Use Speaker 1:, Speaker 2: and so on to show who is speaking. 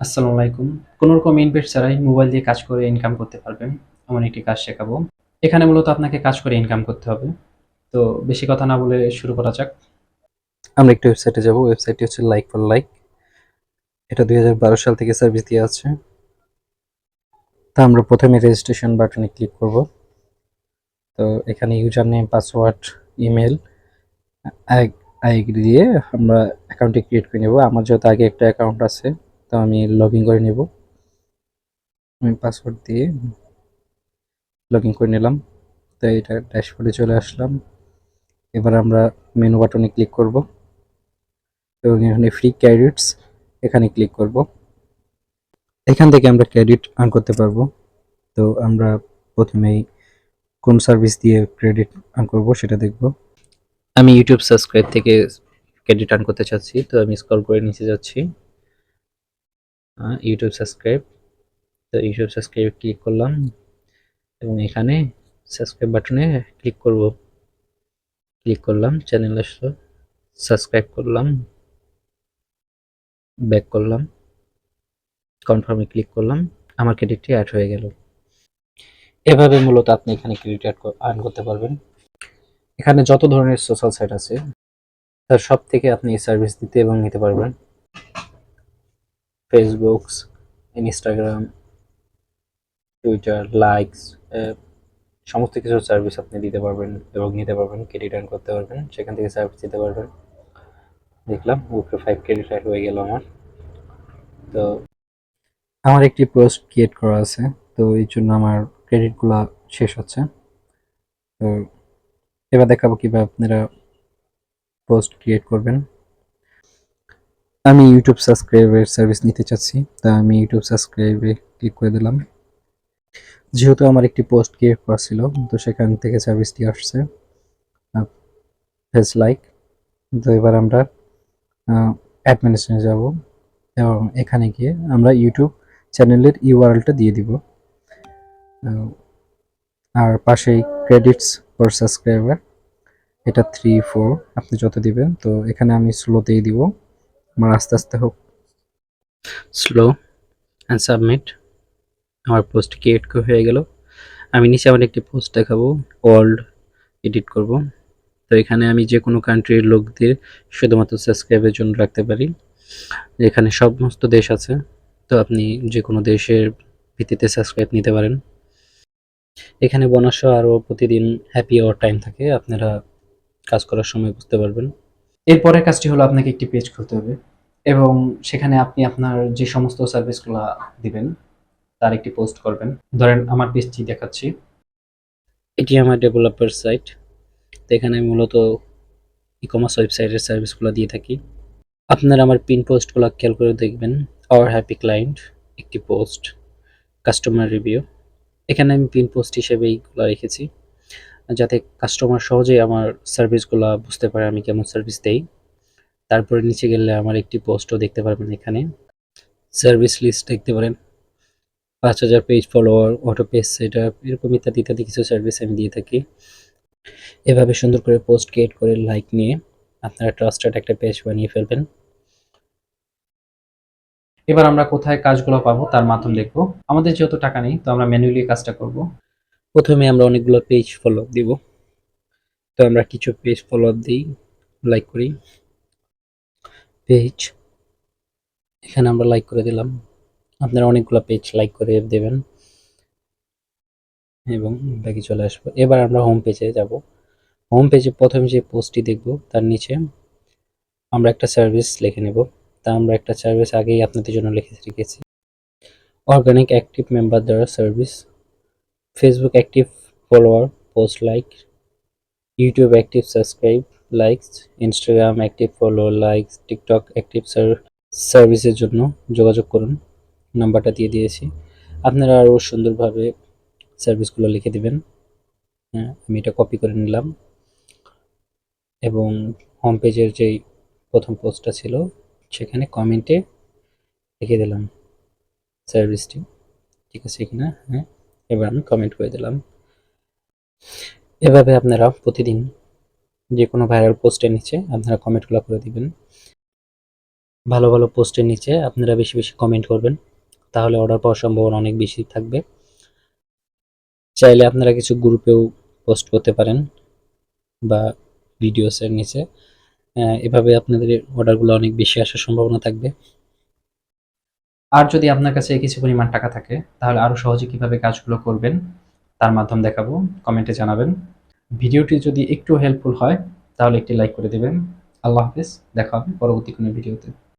Speaker 1: আসসালামু আলাইকুম। কোনো রকম ইনভেস্ট ছাড়াই মোবাইল দিয়ে কাজ করে ইনকাম করতে পারবেন, এমন একটি কাজ শেখাবো। এখানে মূলত আপনাকে কাজ করে ইনকাম করতে হবে। তো বেশি কথা না বলে শুরু করা যাক।
Speaker 2: আমরা একটি ওয়েবসাইটে যাব। ওয়েবসাইটটি হচ্ছে লাইক ফর লাইক এটা দুই হাজার বারো সাল থেকে সার্ভিস দিয়ে আছে। তা আমরা প্রথমে রেজিস্ট্রেশন বাটনে ক্লিক করব। তো এখানে user name password email ID দিয়ে আমরা অ্যাকাউন্টটি ক্রিয়েট করে নেব। আমার যেহেতু আগে একটা অ্যাকাউন্ট আছে তো আমি লগ ইন করে নেব। আমি পাসওয়ার্ড দিয়ে লগ ইন করে নিলাম। তো এটা ড্যাশবোর্ডে চলে আসলাম। এবার আমরা মেনু বাটনে ক্লিক করব। এবং এখানে ফ্রি ক্রেডিটস এখানে ক্লিক করব। এখান থেকে আমরা ক্রেডিট আর্ন করতে পারব। তো আমরা প্রথমেই কোন সার্ভিস দিয়ে ক্রেডিট আর্ন করব সেটা দেখব। আমি ইউটিউব সাবস্ক্রাইব থেকে ক্রেডিট আর্ন করতে চাচ্ছি। তো আমি স্ক্রল করে নিচে যাচ্ছি। ইউটিউব সাবস্ক্রাইব তো ইউটিউব সাবস্ক্রাইব ক্লিক করলাম এবং এখানে সাবস্ক্রাইব বাটনে ক্লিক করব। ক্লিক করলাম চ্যানেল আসলো সাবস্ক্রাইব করলাম ব্যাক করলাম কনফার্মে ক্লিক করলাম, আমার ক্রেডিটটি অ্যাড হয়ে গেল। এভাবে মূলত আপনি এখানে ক্রেডিট অ্যাড আর্ন করতে পারবেন। এখানে যত ধরনের সোশ্যাল সাইট আছে, তার সব থেকে আপনি এই সার্ভিস দিতে এবং নিতে পারবেন। ফেসবুক ইনস্টাগ্রাম টুইটার লাইকস সমস্ত কিছু সার্ভিস আপনি দিতে পারবেন এবং নিতে পারবেন ক্রেডিট আর্ন করতে পারবেন, সেখান থেকে সার্ভিস দিতে পারবেন। দেখলাম, উপরে ফাইভ ক্রেডিট অ্যাড হয়ে গেল আমার। তো আমার একটি পোস্ট ক্রিয়েট করা আছে, তো এই জন্য আমার ক্রেডিটগুলো শেষ হচ্ছে। তো এবার দেখাবো কীভাবে আপনারা পোস্ট ক্রিয়েট করবেন। আমি ইউটিউব সাবস্ক্রাইবের সার্ভিস নিতে চাচ্ছি, তা আমি ইউটিউব সাবস্ক্রাইবে ক্লিক করে দিলাম। যেহেতু আমার একটি পোস্ট ক্রিয়েট করা ছিল, তো সেখান থেকে সার্ভিসটি আসছে। ফেস লাইক তো এবার আমরা অ্যাডমিনিস্ট্রেশনে যাব। এবং এখানে গিয়ে আমরা ইউটিউব চ্যানেলের ইউআরএলটা দিয়ে দিব। আর পাশেই ক্রেডিটস ফর সাবস্ক্রাইবার এটা থ্রি ফোর আপনি যত দিবেন, তো এখানে আমি স্লোতেই দিব। আমার আস্তে আস্তে হোক। স্লো অ্যান্ড সাবমিট আমার পোস্ট ক্রিয়েট হয়ে গেল। আমি নিচে আমার একটি পোস্ট দেখাবো ওয়ার্ল্ড এডিট করব। তো এখানে আমি যে কোনো কান্ট্রির লোকদের শুধুমাত্র সাবস্ক্রাইবের জন্য রাখতে পারি। এখানে সমস্ত দেশ আছে। তো আপনি যে কোনো দেশের ভিত্তিতে সাবস্ক্রাইব নিতে পারেন। এখানে বোনাসও আরও প্রতিদিন হ্যাপি আওয়ার টাইম থাকে। আপনারা কাজ করার সময় বুঝতে পারবেন।
Speaker 1: এরপরের কাজটি হলো আপনাকে একটি পেজ খুলতে হবে। এবং সেখানে আপনি আপনার যে সমস্ত সার্ভিসগুলো দিবেন, তার একটি পোস্ট করবেন। ধরেন, আমার পেজটি দেখাচ্ছি।
Speaker 2: এটি আমার ডেভেলপার সাইট তো এখানে মূলত ই কমার্স ওয়েবসাইটের সার্ভিসগুলো দিয়ে থাকি। আপনারা আমার পিন পোস্টগুলো খেয়াল করে দেখবেন। আওয়ার হ্যাপি ক্লায়েন্ট একটি পোস্ট কাস্টমার রিভিউ এখানে আমি পিন পোস্ট হিসেবে এইগুলো রেখেছি। যাতে কাস্টমার সহজেই আমার সার্ভিসগুলো বুঝতে পারে আমি কেমন সার্ভিস দেই। তারপরে নিচে গেলে আমার একটি পোস্টও দেখতে পারবেন এখানে। সার্ভিস লিস্ট দেখতে পারেন। পাঁচ হাজার পেজ ফলোয়ার, অটো পেজ সেটা এরকম ইত্যাদি ইত্যাদি কিছু সার্ভিস আমি দিয়ে থাকি। এভাবে সুন্দর করে পোস্ট ক্রিয়েট করে লাইক নিয়ে আপনারা ট্রাস্টেড একটা পেজ বানিয়ে ফেলবেন।
Speaker 1: এবার আমরা কোথায় কাজগুলো পাবো তার মাধ্যম দেখব। আমাদের যেহেতু টাকা নেই, তো আমরা ম্যানুয়ালি কাজটা করব।
Speaker 2: প্রথমে আমরা অনেকগুলো পেজ ফলো দিব। তো আমরা কিছু পেজ ফলো দিই, লাইক করি। পেজ এখানে আমরা লাইক করে দিলাম। আপনারা অনেকগুলো পেজ লাইক করে দেবেন। এবং বাকি চলে আসব। এবার আমরা হোম পেজে যাব। হোম পেজে প্রথমে যে পোস্টটি দেখব, তার নিচে আমরা একটা সার্ভিস লিখে নেব। তা আমরা একটা সার্ভিস আগেই আপনাদের জন্য লিখে রেখেছি। অর্গানিক অ্যাক্টিভ মেম্বার দ্বারা service Facebook active follower post like YouTube active subscribe likes Instagram active follow likes TikTok active সার্ভিসের জন্য যোগাযোগ করুন। নাম্বারটা দিয়ে দিয়েছি। আপনারা আরও সুন্দরভাবে সার্ভিসগুলো লিখে দিবেন। হ্যাঁ আমি এটা কপি করে নিলাম। এবং হোম পেজের যেই প্রথম পোস্টটা ছিল, সেখানে কমেন্টে লিখে দিলাম সার্ভিসটি ঠিক আছে কিনা? হ্যাঁ এবার আমি কমেন্ট করে দিলাম। এভাবে আপনারা প্রতিদিন যে কোনো ভাইরাল পোস্টের নিচে আপনারা কমেন্টগুলো করে দিবেন।
Speaker 1: ভালো ভালো পোস্টের নিচে আপনারা বেশি বেশি কমেন্ট করবেন, তাহলে অর্ডার পাওয়ার সম্ভাবনা অনেক বেশি থাকবে। চাইলে আপনারা কিছু গ্রুপেও পোস্ট করতে পারেন বা ভিডিওসের নিচে। এভাবে আপনাদের অর্ডারগুলো অনেক বেশি আসার সম্ভাবনা থাকবে। আর যদি আপনার কাছে কিছু পরিমাণ টাকা থাকে, তাহলে আরও সহজে কীভাবে কাজগুলো করবেন, তার মাধ্যম দেখাবো। কমেন্টে জানাবেন। ভিডিওটি যদি একটু হেল্পফুল হয়, তাহলে একটি লাইক করে দেবেন। আল্লাহ হাফিজ, দেখা হবে পরবর্তী কোনো ভিডিওতে।